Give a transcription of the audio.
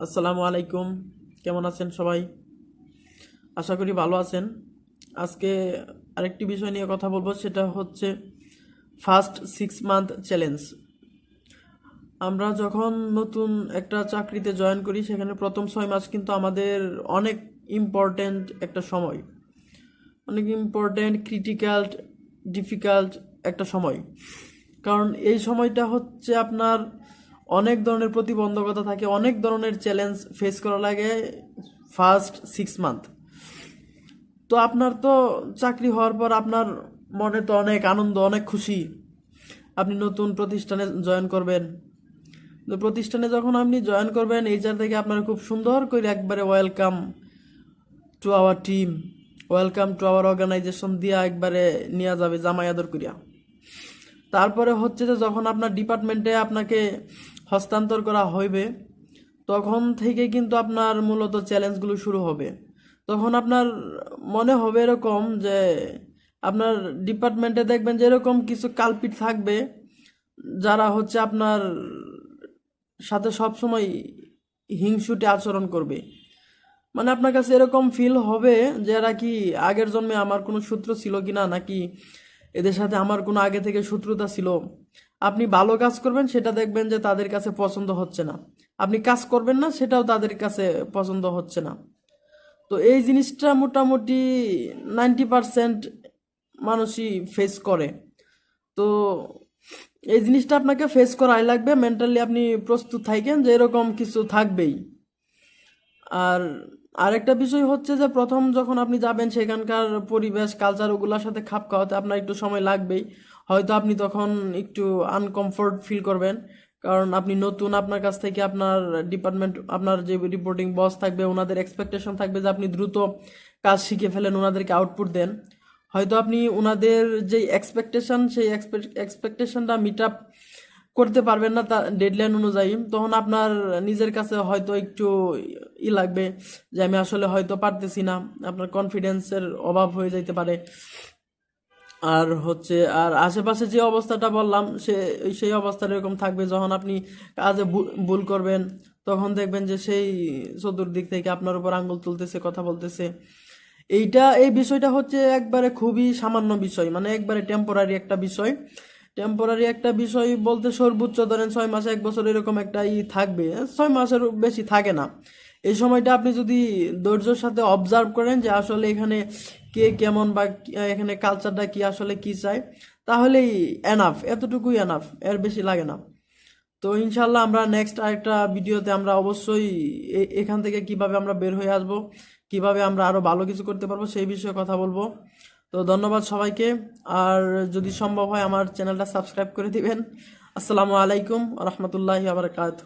আসসালামু আলাইকুম। কেমন আছেন সবাই? আশা করি ভালো আছেন। আজকে আরেকটি বিষয় নিয়ে কথা বলব, সেটা হচ্ছে ফার্স্ট সিক্স মান্থ চ্যালেঞ্জ আমরা যখন নতুন একটা চাকরিতে জয়েন করি, সেখানে প্রথম ছয় মাস কিন্তু আমাদের অনেক ইম্পর্ট্যান্ট একটা সময়। অনেক ইম্পর্ট্যান্ট ক্রিটিক্যাল ডিফিকাল্ট একটা সময়। কারণ এই সময়টা হচ্ছে আপনার অনেক ধরনের প্রতিবন্ধকতা থাকে, অনেক ধরনের চ্যালেঞ্জ ফেস করা লাগে ফার্স্ট সিক্স মান্থ তো আপনার তো চাকরি হওয়ার পর আপনার মনে তো অনেক আনন্দ, অনেক খুশি। আপনি নতুন প্রতিষ্ঠানে জয়েন করবেন। তো প্রতিষ্ঠানে যখন আপনি জয়েন করবেন এইচআর থেকে আপনার খুব সুন্দর করে একবারে welcome to our team welcome to our organisation দিয়া একবারে নেওয়া যাবে জামাই আদর করিয়া। তারপরে হচ্ছে যে যখন আপনার ডিপার্টমেন্টে আপনাকে হস্তান্তর করা হইবে, তখন থেকে কিন্তু আপনার মূলত চ্যালেঞ্জগুলো শুরু হবে। তখন আপনার মনে হবে এরকম যে, আপনার ডিপার্টমেন্টে দেখবেন যে এরকম কিছু কালপিট থাকবে, যারা হচ্ছে আপনার সাথে সবসময় হিংসুটে আচরণ করবে। মানে আপনার কাছে এরকম ফিল হবে যে, এরা কি আগের জন্মে আমার কোনো সূত্র ছিল কিনা, নাকি এদের সাথে আমার কোনো আগে থেকে শত্রুতা ছিল? আপনি ভালো কাজ করবেন, সেটা দেখবেন যে তাদের কাছে পছন্দ হচ্ছে না। আপনি কাজ করবেন না, সেটাও তাদের কাছে পছন্দ হচ্ছে না। তো এই জিনিসটা মোটামুটি নাইনটি পারসেন্ট মানুষই ফেস করে। তো এই জিনিসটা আপনাকে ফেস করাই লাগবে। মেন্টালি আপনি প্রস্তুত থাকেন যে এরকম কিছু থাকবেই। আর আরেকটা বিষয় হচ্ছে যে প্রথম যখন আপনি যাবেন সেখানকার পরিবেশ কালচার ওগুলোর সাথে খাপ খাওয়াতে আপনার একটু সময় লাগবেই। হয়তো আপনি তখন একটু আনকমফোর্ট ফিল করবেন। কারণ আপনি নতুন আপনার কাছ থেকে আপনার ডিপার্টমেন্ট আপনার যে রিপোর্টিং বস থাকবে, ওনাদের এক্সপেকটেশন থাকবে যে আপনি দ্রুত কাজ শিখে ফেলেন, ওনাদেরকে আউটপুট দেন। হয়তো আপনি ওনাদের যে এক্সপেকটেশন সেই এক্সপেকটেশনটা মিট আপ করতে পারবেন না তা ডেডলাইন অনুযায়ী। তখন আপনার নিজের কাছে হয়তো একটু ই লাগবে যে আমি আসলে হয়তো পারতেছি না। আপনার কনফিডেন্সের অভাব হয়ে যাইতে পারে। আর হচ্ছে, আর আশেপাশে যে অবস্থাটা বললাম, সে, সেই অবস্থাটা এরকম থাকবে। যখন আপনি কাজে ভুল করবেন, তখন দেখবেন যে সেই চতুর্দিক থেকে আপনার উপর আঙ্গুল তুলতেছে, কথা বলতেছে। এইটা, এই বিষয়টা হচ্ছে একবারে খুবই সামান্য বিষয়। মানে একবারে টেম্পোরারি একটা বিষয়। টেম্পোরারি একটা বিষয় বলতে সর্বোচ্চ ধরেন ছয় মাসে, এক বছর এরকম একটা ই থাকবে। ছয় মাসের বেশি থাকে না। এই সময়টা আপনি যদি ধৈর্যের সাথে অবজার্ভ করেন যে আসলে এখানে কে কেমন বা এখানে কালচারটা কি, আসলে কি চায়, তাহলেই এনাফ এতটুকুই এনাফ এর বেশি লাগে না। তো ইনশাল্লাহ আমরা নেক্সট আরেকটা ভিডিওতে আমরা অবশ্যই এখান থেকে কীভাবে আমরা বের হয়ে আসব, কীভাবে আমরা আরও ভালো কিছু করতে পারব, সেই বিষয়ে কথা বলব। তো ধন্যবাদ সবাইকে, আর যদি সম্ভব হয় আমার চ্যানেলটা সাবস্ক্রাইব করে দিবেন। আসসালামু আলাইকুম রহমতুল্লাহি আবরকাত